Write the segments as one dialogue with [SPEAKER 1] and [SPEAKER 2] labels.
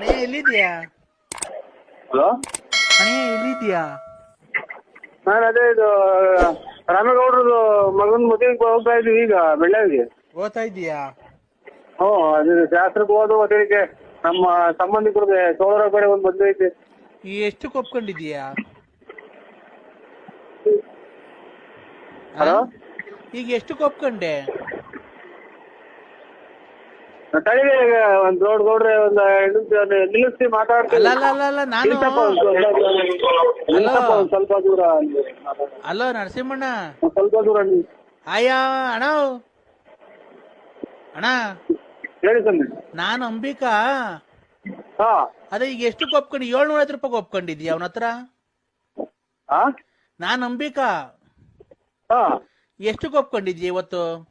[SPEAKER 1] ಅಣ್ಣಯ್ಯ ಎಲ್ಲಿದ್ಯಾ
[SPEAKER 2] ಹಲೋ?
[SPEAKER 1] ಅಣ್ಣಯ್ಯ ಎಲ್ಲಿದ್ಯಾ
[SPEAKER 2] ನಾನು ಅದೇ ಇದು ರಾಮೇಗೌಡ್ರದ್ದು ಮಗನ ಮದುವೆಗೆ ಹೋಗ್ತಾ ಇದ್ದೀವಿ ಈಗ ಬೆಳ್ಳಾವಿಗೆ.
[SPEAKER 1] ಓದ್ತಾ ಇದೀಯಾ
[SPEAKER 2] ಹ್ಞೂ ಅದು ಶಾಸ್ತ್ರಕ್ಕೆ ಹೋದ ಹೊತ್ತಿಗೆ ನಮ್ಮ ಸಂಬಂಧಿಕರಿಗೆ ಸೋದರ ಕಡೆ ಒಂದು ಮದುವೆ ಐತೆ.
[SPEAKER 1] ಈ ಎಷ್ಟು ಒಪ್ಕೊಂಡಿದೀಯಾ
[SPEAKER 2] ಹಲೋ?
[SPEAKER 1] ಈಗ ಎಷ್ಟು ಒಪ್ಕೊಂಡೆ?
[SPEAKER 2] ತಳಿಗೆ ಒಂದು ಗೌಡ್ರೆ ಒಂದು ನಿಲ್ಲಿಸಿ ಮಾತಾಡ್ತೀನಿ.
[SPEAKER 1] ಅಲ್ಲ ಅಲ್ಲ ಅಲ್ಲ ಅಲ್ಲ ನಾನು
[SPEAKER 2] ನಿಲ್ಸಪ್ಪ ಒಂದ್ ಸ್ವಲ್ಪ- ನಿಲ್ಸಪ್ಪ ಒಂದ್ ಸ್ವಲ್ಪ ದೂರ ಅಲ್ಲಿ ಮಾತಾಡು.
[SPEAKER 1] ಅಲೋ ನರಸಿಂಹಣ್ಣ.
[SPEAKER 2] ಒಂದ್ ಸ್ವಲ್ಪ ದೂರ ನಿಲ್ಲಿ.
[SPEAKER 1] ಆಯಾ ಅಣ್ಣ. ಅಣ್ಣ.
[SPEAKER 2] ಹೇಳಿ ಸ್ವಾಮಿ
[SPEAKER 1] ನಾನು ಅಂಬಿಕಾ.
[SPEAKER 2] ಹಾ.
[SPEAKER 1] ಅದೇ ಈಗ ಎಷ್ಟು ಒಪ್ಕೊಂಡು ಏಳ್ನೂರ ಐವತ್ತು ರೂಪಾಯಿ ಒಪ್ಕೊಂಡಿದ್ಯಾ ಅವನ ಹತ್ರ?
[SPEAKER 2] ಹಾ
[SPEAKER 1] ನಾನು ಅಂಬಿಕಾ.
[SPEAKER 2] ಹಾ.
[SPEAKER 1] ಎಷ್ಟು ಒಪ್ಕೊಂಡಿದ್ಯಾ ಇವತ್ತು?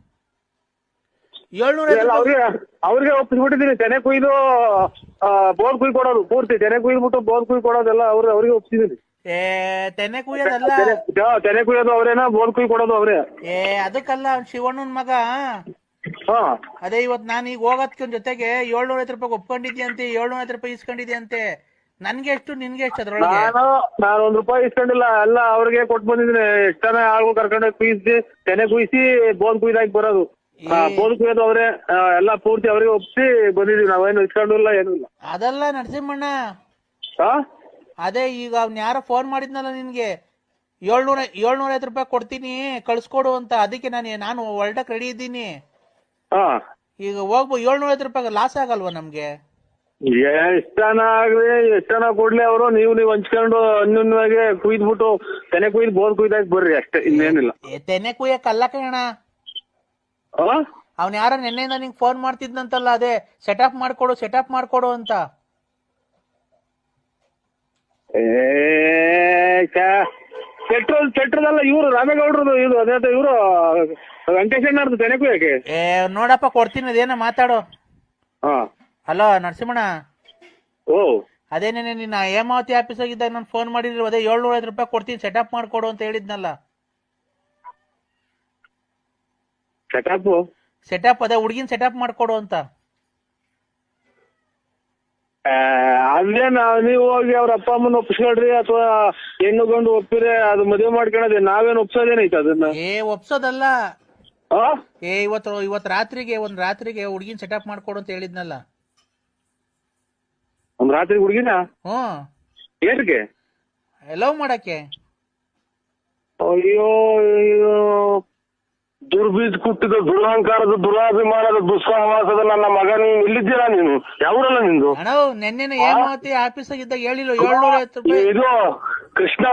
[SPEAKER 2] ಅವ್ರಿಗೆ ಅವ್ರಿಗೆ ಒಪ್ಪಿಸ್ಬಿಟ್ಟಿದ್ದೀನಿ ತೆನೆ ಕುಯ್ದು ಬೋರ್ ಕುಯ್ ಕೊಡೋದು ಪೂರ್ತಿ. ತೆನೆ ಕುಯ್ದ್ಬಿಟ್ಟು ಬೋರ್ ಕುಯ್ ಕೊಡೋದೆಲ್ಲ ಅವ್ರ ಅವ್ರಿಗೆ ಒಪ್ಪಿಸಿದ್ದೀನಿ.
[SPEAKER 1] ಏ ತೆನೆ ಕುಯ್ಯೋದಲ್ಲ.
[SPEAKER 2] ತೆನೆ ಕುಯ್ಯೋದು ಅವ್ರೇನ? ಬೋರ್ ಕುಯ್ ಕೊಡೋದು ಅವ್ರೇ.
[SPEAKER 1] ಏ ಅದಕ್ಕಲ್ಲ ಶಿವಣ್ಣನ್ ಮಗ. ಅದೇ ಇವತ್ ನಾನು ಈಗ ಹೋಗೋದ್ಕಿನ್ ಜೊತೆಗೆ ಏಳ್ನೂರ ಐವತ್ತು ರೂಪಾಯಿ ಒಪ್ಕೊಂಡಿದ್ಯಂತೆ ಏಳ್ನೂರ ಐವತ್ತು ರೂಪಾಯಿ ಇಸ್ಕೊಂಡಿದ್ಯಂತೆ. ನನ್ಗೆ ಎಷ್ಟು ನಿನ್ಗೆ ಎಷ್ಟು ಅದ್ರೊಳಗೆ?
[SPEAKER 2] ನಾನು ನಾನು ಒಂದ್ ರೂಪಾಯಿ ಇಸ್ಕೊಂಡಿಲ್ಲ. ಎಲ್ಲ ಅವ್ರಿಗೆ ಕೊಟ್ಟು ಬಂದಿದ್ದೀನಿ. ಎಷ್ಟನ ಜನ ಆಳ್ಗಳು ಕರ್ಕೊಂಡು ಕುಯ್ಸಿ ತೆನೆ ಕುಯ್ಸಿ ಬೋನ್ ಕುಯ್ದಾಕಿ ಬರೋದು. ಕುಯ್ಯೋದು ಅವ್ರೆ ಎಲ್ಲ ಪೂರ್ತಿ ಅವ್ರಿಗೆ ಒಪ್ಸಿ ಬಂದಿದೀವಿ ನಾವೇನು ಏನೂ ಇಲ್ಲ.
[SPEAKER 1] ಅದಲ್ಲ ನರಸಿಂಹಣ್ಣ.
[SPEAKER 2] ಹಾ
[SPEAKER 1] ಅದೇ ಈಗ ಅವ್ನ ಯಾರ ಫೋನ್ ಮಾಡಿದ್ನಲ್ಲ ನಿನ್ಗೆ ಏಳ್ನೂರ ಏಳ್ನೂರ ಐವತ್ತು ರೂಪಾಯಿ ಕೊಡ್ತೀನಿ ಕಳ್ಸ್ಕೊಡು ಅಂತ ಅದಕ್ಕೆ ನಾನು ನಾನು ಹೊರಟಕ್ ರೆಡಿ ಇದ್ದೀನಿ.
[SPEAKER 2] ಹಾ
[SPEAKER 1] ಈಗ ಹೋಗ್ಬೋದು ಏಳ್ನೂರ ಐವತ್ತು ರೂಪಾಯಿ ಲಾಸ್ ಆಗಲ್ವಾ ನಮ್ಗೆ?
[SPEAKER 2] ಎಷ್ಟನ ಆಗ್ಲಿ ಎಷ್ಟನ ಕೊಡ್ಲಿ ಅವರು ನೀವು ನೀವು ಹಂಚ್ಕೊಂಡು ಅನ್ಯೂನ್ಯವಾಗಿ ಕುಯ್ದ್ಬಿಟ್ಟು ತೆನೆ ಕುಯ್ದು ಬೋರ್ ಕುಯ್ದಾಗ ಬರ್ರಿ ಅಷ್ಟೇ ಇನ್ನೇನಿಲ್ಲ.
[SPEAKER 1] ಏ, ತೆನೆ ಕುಯ್ಯಕ್ ಅಲ್ಲ ಕಣ? ಅವ್ನ್ ಯಾರ ನಿನ್ನೆಯಿಂದ ನಿಂಗೆ ಫೋನ್ ಮಾಡ್ತಿದ್ನಂತಲ್ಲ ಅದೇ ಸೆಟಪ್ ಮಾಡ್ಕೊಡು ಸೆಟಪ್ ಮಾಡ್ಕೊಡು ಅಂತ.
[SPEAKER 2] ಏ ಪೆಟ್ರೋಲ್ ಪೆಟ್ರೋಲ್ ಅಲ್ಲ ಇವರು ರಾಮೇಗೌಡ್ರದು ಇದು ಅದೇ ಇವರು ವೆಂಕಟೇಶಣ್ಣರ್ದು ತೆನೆಕು ಯಾಕೆ?
[SPEAKER 1] ಏ ನೋಡಪ್ಪ ಕೊಡ್ತೀನಿ ಅದೇನ ಮಾತಾಡು.
[SPEAKER 2] ಹಾ.
[SPEAKER 1] ಹಲೋ ನರಸಿಂಹಣ್ಣ.
[SPEAKER 2] ಓ.
[SPEAKER 1] ಅದೇನೇನೆ ನಿನ್ನ ಹೇಮಾವತಿ ಆಫೀಸ್ ಆಗಿದ್ದಾಗ ನಾನು ಫೋನ್ ಮಾಡಿದ್ರು ಅದೇ ಏಳ್ನೂರ ಐದು ರೂಪಾಯಿ ಕೊಡ್ತೀನಿ ಸೆಟಪ್ ಮಾಡ್ಕೊಡು ಅಂತ ಹೇಳಿದ್ನಲ್ಲ.
[SPEAKER 2] ಸೆಟಪ್
[SPEAKER 1] ಸೆಟಪ್ ಅದೇ ಹುಡುಗಿನ ಸೆಟಪ್ ಮಾಡ್ಕೊಡು ಅಂತ.
[SPEAKER 2] ಅಂದ್ರೆ ನೀವು ಹೋಗಿ ಅವ್ರ ಅಪ್ಪ ಅಮ್ಮನ ಒಪ್ಸ್ಕೊಳ್ರಿ ಅಥವಾ ಹೆಣ್ಣು ಗಂಡು ಒಪ್ಪಿದ್ರೆ ಅದು ಮದುವೆ ಮಾಡ್ಕೊಳೋದೇ ನಾವೇನ್ ಒಪ್ಸೋದೇನೈತೆ ಅದನ್ನ?
[SPEAKER 1] ಏ ಒಪ್ಸೋದಲ್ಲ.
[SPEAKER 2] ಆ?
[SPEAKER 1] ಏ ಇವತ್ತು ಇವತ್ತು ರಾತ್ರಿಗೆ ಒಂದ್ ರಾತ್ರಿಗೆ ಹುಡುಗಿನ ಸೆಟಪ್ ಮಾಡ್ಕೊಡು ಅಂತ ಹೇಳಿದ್ನಲ್ಲ.
[SPEAKER 2] ಒಂದ್ ರಾತ್ರಿ ಹುಡುಗಿನ?
[SPEAKER 1] ಹ್ಮ್
[SPEAKER 2] ಏನಕ್ಕೆ
[SPEAKER 1] ಲವ್ ಮಾಡಕ್ಕೆ.
[SPEAKER 2] ಅಯ್ಯೋ ಅಯ್ಯೋ. ದುರ್ಬೀಜ್ ಕುಟ್ಟಿದ ದುರಹಂಕಾರದ ದುರಾಭಿಮಾನದ ದುಸ್ಸಹವಾಸದ ನನ್ನ ಮಗ ನೀನು ಇಲ್ಲಿದ್ದೀರಾ ನೀನು? ಯಾವ್ರಲ್ಲ ನಿಂದು?
[SPEAKER 1] ಅಣ್ಣ ನೆನ್ನೆನ ಹೇಮಾವತಿ ಆಫೀಸ್ ಆಗಿದ್ದಾಗ ಹೇಳಿಲ್ಲ ಏಳ್ನೂರ ಐವತ್ತು ರೂಪಾಯಿ.
[SPEAKER 2] ಇದು ಕೃಷ್ಣ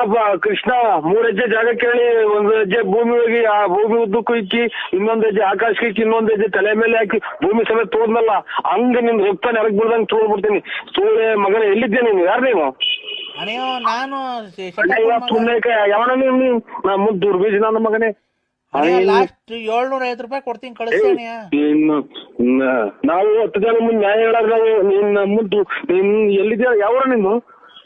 [SPEAKER 2] ಕೃಷ್ಣ ಮೂರ್ ಹೆಜ್ಜೆ ಜಾಗ ಕೇಳಿ ಒಂದ್ ಹೆಜ್ಜೆ ಭೂಮಿ ಹೋಗಿ ಆ ಭೂಮಿ ಉದ್ದಕ್ಕೂ ಇಕ್ಕಿ ಇನ್ನೊಂದ್ ಹೆಜ್ಜೆ ಆಕಾಶಕ್ಕೆ ಇಕ್ಕಿ ಇನ್ನೊಂದ್ ಹೆಜ್ಜೆ ತಲೆ ಮೇಲೆ ಹಾಕಿ ಭೂಮಿ ಸಮೇತ ತೋದ್ನಲ್ಲ ಹಂಗ ನಿನ್ ರಕ್ತ ನೆರಗ್ ಬಿಡ್ದಂಗ್ ತೋಳ್ಬಿಡ್ತೀನಿ ತೋಳೆ ಮಗನ ಎಲ್ಲಿದ್ದೆ ನೀನು? ಯಾರು ನೀನು?
[SPEAKER 1] ಅಣ್ಣ ನಾನು
[SPEAKER 2] ಸುಮ್ಮನೆ ಯಾವನ ನೀನು? ದುರ್ಬೀಜ್ ನನ್ನ ಮಗನೇ.
[SPEAKER 1] ಲಾಸ್ಟ್ ಏಳ್ನೂರ ಐವತ್ತು ರೂಪಾಯಿ ಕೊಡ್ತೀನಿ ಕಳಿಸ್ತೀನಿ.
[SPEAKER 2] ಇನ್ನು ನ- ನಾವು ಹತ್ತು ಜನ ಮುಂದೆ ನ್ಯಾಯ ಹೇಳಾಗ ನಾವು ನಿನ್ನ ಮುದ್ದು ನಿನ್ ಎಲ್ಲಿದ್ಯಾ ಯಾವ ನಿಂದು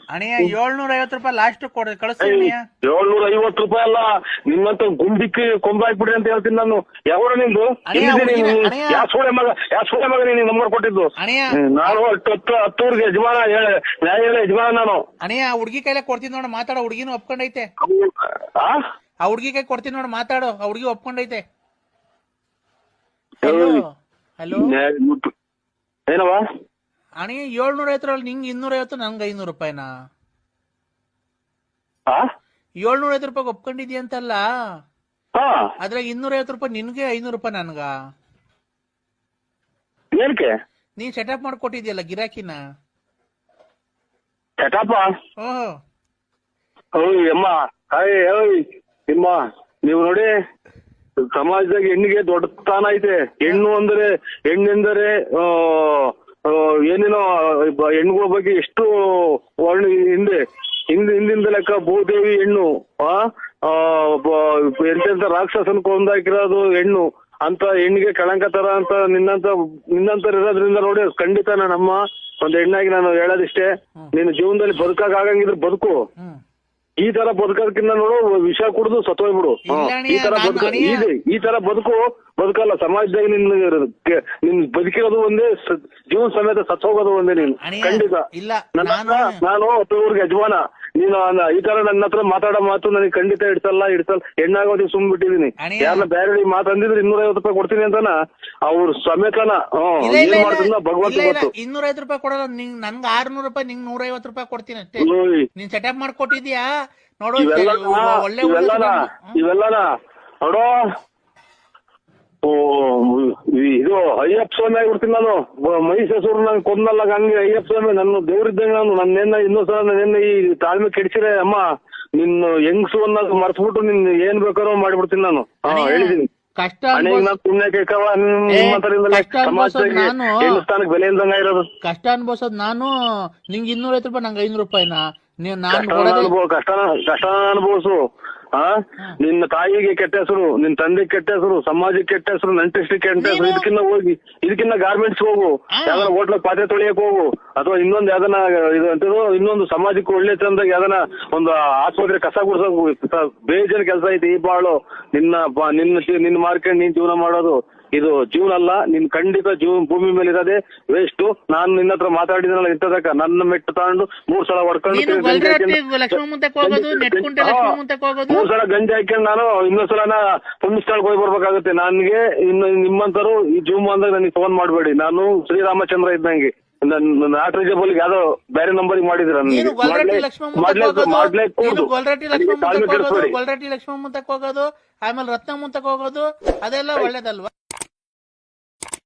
[SPEAKER 1] ಅಣ್ಣಯ್ಯ ಏಳ್ನೂರ ಐವತ್ತು ರೂಪಾಯಿ ಲಾಸ್ಟ್ ಕೊಡ್ ಕಳಿಸ್ತೀನಿ.
[SPEAKER 2] ಏಳ್ನೂರ ಐವತ್ತು ರೂಪಾಯಿ ಅಲ್ಲ ನಿನ್ನಂತ ಗುಂಡಿಕ್ಕಿ ಕೊಂಬ ಹಾಕ್ಬಿಡಿ ಅಂತ ಹೇಳ್ತೀನಿ ನಾನು. ಯಾವ ನಿಂದು?
[SPEAKER 1] ಅಣ್ಣಯ್ಯ,
[SPEAKER 2] ಎಲ್ಲಿದೆ ನೀನು?
[SPEAKER 1] ಹುಡುಗಿನ- ಅಣ್ಣಯ್ಯ.
[SPEAKER 2] ಯಾವ ಸೋಳೆ ಮಗ ಯಾವ ಸೋಳೆ ಮಗ ನೀನು ನಂಬರ್ ಕೊಟ್ಟಿದ್ದು?
[SPEAKER 1] ಅಣ್ಣಯ್ಯ
[SPEAKER 2] ಹ್ಮ್, ನಾನು ಹತ್ತು ಹತ್ತು ಹತ್ತೂರ್ಗೆ ಯಜಮಾನ ಹೇಳ ನ್ಯಾಯ ಹೇಳ ಯಜಮಾನ ನಾನು.
[SPEAKER 1] ಅಣ್ಣಯ್ಯ ಹುಡ್ಗಿ ಕೈಲೇ ಕೊಡ್ತೀನಿ ನೋಡ ಮಾತಾಡೋ ಹುಡ್ಗಿನೂ ಒಪ್ಕೊಂಡೈತೆ.
[SPEAKER 2] ಆ?
[SPEAKER 1] ಆ ಹುಡ್ಗಿಗೆ ಕೊಡ್ತೀನಿ ನೋಡಿ ಮಾತಾಡು. ಆ ಹುಡ್ಗಿ ಒಪ್ಕೊಂಡೈತೆ. ಹಲೋ.
[SPEAKER 2] ಏನವ
[SPEAKER 1] ಅಣ್ಣಯ್ಯ ಏಳ್ನೂರ ಐವತ್ತರಲ್ಲಿ ನಿಂಗೆ ಇನ್ನೂರ ಐವತ್ತು ನಂಗೆ ಐನೂರು ರೂಪಾಯಿನಾ? ಏಳ್ನೂರ ಐವತ್ತು ರೂಪಾಯಿ ಒಪ್ಕೊಂಡಿದ್ಯ ಅಂತಲ್ಲ? ಅದ್ರಾಗ ಇನ್ನೂರ ಐವತ್ತು ರೂಪಾಯಿ ನಿನ್ಗೆ ಐನೂರು ರೂಪಾಯಿ ನನ್ಗ?
[SPEAKER 2] ಏನಕ್ಕೆ?
[SPEAKER 1] ನೀನ್ ಸೆಟಪ್ ಮಾಡ್ಕೊಟ್ಟಿದ್ಯಲ್ಲ ಗಿರಾಕಿನ?
[SPEAKER 2] ಸೆಟಪ್
[SPEAKER 1] ಓಹೋ.
[SPEAKER 2] ಅಮ್ಮ ನಿಮ್ಮ ನೀವು ನೋಡಿ ಸಮಾಜದಾಗ ಹೆಣ್ಣಿಗೆ ದೊಡ್ಡ ಸ್ಥಾನ ಐತೆ. ಹೆಣ್ಣು ಅಂದ್ರೆ ಹೆಣ್ಣೆಂದರೆ ಏನೇನೋ ಹೆಣ್ಣುಗಳ ಹೆಣ್ಗಳ ಬಗ್ಗೆ ಎಷ್ಟು ವರ್ಣ ಹಿಂದೆ ಹಿಂದೆ ಹಿಂದಿಂದ ಲೆಕ್ಕ ಭೂದೇವಿ ಹೆಣ್ಣು ಆ ಎಂತೆಂತ ರಾಕ್ಷಸನ್ ಕೊಂದಾಕಿರೋದು ಹೆಣ್ಣು ಅಂತ ಹೆಣ್ಣಿಗೆ ಕಳಂಕ ತರ ಅಂತ ನಿನ್ನಂತ ನಿನ್ನಂತರ ಇರೋದ್ರಿಂದ ನೋಡಿ ಖಂಡಿತ ನಮ್ಮ ಒಂದ್ ಹೆಣ್ಣಾಗಿ ನಾನು ಹೇಳೋದಿಷ್ಟೇ. ನಿನ್ನ ಜೀವನದಲ್ಲಿ ಬದುಕಾಗಂಗಿದ್ರೆ ಬದುಕು. ಈ ತರ ಬದುಕೋದಕ್ಕಿಂತ ನೋಡು ವಿಷ ಕುಡಿದು ಸತ್ತೋಗ್ಬಿಡು. ಈ ತರ ಬದುಕ ಇದೆ. ಈ ತರ ಬದುಕು ಬದುಕಲ್ಲ ಸಮಾಜದಾಗ ನಿನ್ ನಿನ್ ಬದುಕಿರೋದು ಒಂದೇ ಜೀವನ್ ಸಮೇತ ಸತ್ತೋಗೋದು ಒಂದೇ ನೀನು. ಖಂಡಿತ.
[SPEAKER 1] ನಾನು-
[SPEAKER 2] ಊರಿಗೆ ಯಜಮಾನ. ನೀನು ಈ ತರ ನನ್ನ ಹತ್ರ ಮಾತಾಡೋ ಮಾತು ನನಗೆ ಖಂಡಿತ ಇಡ್ಸಲ್ಲ ಇಡ್ಸಲ್ಲ ಹೆಣ್ಣಾಗೋದಿ ಸುಮ್ ಬಿಟ್ಟಿದೀನಿ.
[SPEAKER 1] ಅಣ್ಣ.
[SPEAKER 2] ಯಾರನ್ನ ಬೇರೆ ಮಾತಂದಿದ್ರೆ ಇನ್ನೂರ ಐವತ್ತು ರೂಪಾಯಿ ಕೊಡ್ತೀನಿ ಅಂತಾನ? ಅವ್ರ ಸಮೇತನ ಹ್ಮ್
[SPEAKER 1] ಇಲ್ಲ ಇಲ್ಲ
[SPEAKER 2] ಏನ್
[SPEAKER 1] ಇಲ್ಲ.
[SPEAKER 2] ಮಾಡ್ತಿದ್ನ ಭಗವಂತ
[SPEAKER 1] ಇಲ್ಲ ಇಲ್ಲ.
[SPEAKER 2] ಗೊತ್ತು.
[SPEAKER 1] ರೂಪಾಯಿ ಕೊಡಲ್ಲ ನಿಂಗ್ ನನ್ಗೆ ಆರ್ನೂರು ರೂಪಾಯಿ ನಿಂಗ್ ನೂರ ಐವತ್ತು ರೂಪಾಯಿ ಕೊಡ್ತೀನಿ ಅಷ್ಟೇ. ನೀನ್ ಸೆಟಪ್ ಮಾಡ್ಕೊಟ್ಟಿದ್ಯಾ? ನೋಡು
[SPEAKER 2] ಇವೆಲ್ಲ
[SPEAKER 1] ಒಳ್ಳೆ
[SPEAKER 2] ಇವೆಲ್ಲನ ಇವೆಲ್ಲನ ನೋಡೋ ಇದು ಅಯ್ಯಪ್ಪ ಸ್ವಾಮಿ ಆಗ್ಬಿಡ್ತೀನಿ ನಾನು. ಮಹಿಷಾಸುರ ನಂಗೆ ಕೊಂದಲ್ಲ ಹಂಗೆ. ಅಯ್ಯಪ್ಪ ಸ್ವಾಮಿ ನನ್ನ ದೇವ್ರಿದ್ದಂಗೆ ನಾನು. ನನ್ನೇನ ಇನ್ನೊಂದ್ಸಲ ನನ್ನ ಈ ತಾಳ್ಮೆ ಕೆಡಿಸಿರೆ ಅಮ್ಮ ನಿನ್ನ ಹೆಂಗ್ಸು ಅನ್ನೋದು ಮರ್ಸ್ಬಿಟ್ಟು ನಿನ್ ಏನ್ ಬೇಕಾದ್ರೂ ಮಾಡ್ಬಿಡ್ತೀನಿ ನಾನು. ಹಾ ಹೇಳಿದೀನಿ
[SPEAKER 1] ಕಷ್ಟ
[SPEAKER 2] ಅನ್ಬೋಸದ್ ನಾನು
[SPEAKER 1] ನಾನು.
[SPEAKER 2] ಬೆಲೆ ಇಲ್ದಂಗ ಇರೋದು
[SPEAKER 1] ಕಷ್ಟ ಅನ್ಭವ್ಸೋದ್ ನಾನು. ನಿಂಗೆ ಇನ್ನೂರ ಐವತ್ತು ರೂಪಾಯಿ ನಂಗೆ ಐನೂರು ರೂಪಾಯಿನ? ನೀವು ನಾನು
[SPEAKER 2] ಕಷ್ಟ ಅನುಭವಿಸು. ಆ? ನಿನ್ನ ತಾಯಿಗೆ ಕೆಟ್ಟ ಹೆಸರು ನಿನ್ ತಂದೆ ಕೆಟ್ಟ ಹೆಸರು ಸಮಾಜಕ್ಕೆ ಕೆಟ್ಟ ಹೆಸರು ನಂಟಿಸ್ಟಿಗೆ ಕೆಟ್ಟ ಹೆಸರು
[SPEAKER 1] ನೀನು-
[SPEAKER 2] ಇದಕ್ಕಿನ್ನ ಹೋಗಿ ಇದಕ್ಕಿನ್ನ ಗಾರ್ಮೆಂಟ್ಸ್ ಹೋಗು. ಯಾವ್ದಾರ ಹೋಟ್ಲಗ್ ಪಾತ್ರೆ ತೊಳಿಯಕ್ ಹೋಗು. ಅಥವಾ ಇನ್ನೊಂದ್ ಯಾವ್ದನ ಇದು ಅಂತ ಇನ್ನೊಂದು ಸಮಾಜಕ್ಕೆ ಒಳ್ಳೆ ಚಂದಾಗ ಯಾವ್ದನ ಒಂದು ಆಸ್ಪತ್ರೆ ಕಸ ಗುಡ್ಸೋಕ್ ಬೇಜನ್ ಕೆಲಸ ಐತಿ ಈ ಬಾಳು. ನಿನ್ನ ನಿನ್ನ ನಿನ್ನ ಮಾರ್ಕೆಟ್ ನೀನ್ ಜೀವನ ಮಾಡೋದು. ಇದು ಜೀವನ ಅಲ್ಲ ನಿನ್ ಖಂಡಿತ ಜೀವ ಭೂಮಿ ಮೇಲೆ ಇರೋದೇ ವೇಸ್ಟ್ ನಾನು ನಿನ್ನ ಹತ್ರ ಮಾತಾಡಿದ್ರಲ್ಲ ಇಂಥದಕ್ಕ ನನ್ನ ಮೆಟ್ಟು ತಗೊಂಡು ಮೂರ್ ಸಲ ಹೊಡ್ಕೊಂಡು ಮೂರ್ ಸಲ ಗಂಜಿ ಹಾಕೊಂಡು ನಾನು ಇನ್ನೊಂದ್ ಸಲ ಪುಣ್ಯಸ್ಥಳಕ್ಕೆ ಹೋಗಿ ಬರ್ಬೇಕಾಗುತ್ತೆ. ನನ್ಗೆ ಇನ್ನು ನಿಮ್ಮಂತರು ಈ ಜೂಮ್ ಅಂದಾಗ ನನಗೆ ಫೋನ್ ಮಾಡಬೇಡಿ. ನಾನು ಶ್ರೀರಾಮಚಂದ್ರ ಇದ್ದಂಗೆ. ನಾಟ್ ರೀಜಬಲ್ ಯಾವ್ದೋ ಬೇರೆ ನಂಬರ್ ಮಾಡಿದ್ರ ಮಾಡ್ಲೇ
[SPEAKER 1] ಆಮೇಲೆ ರತ್ನ ಮುಂತಕ್ ಹೋಗೋದು? ಅದೆಲ್ಲ ಒಳ್ಳೇದಲ್ವಾ?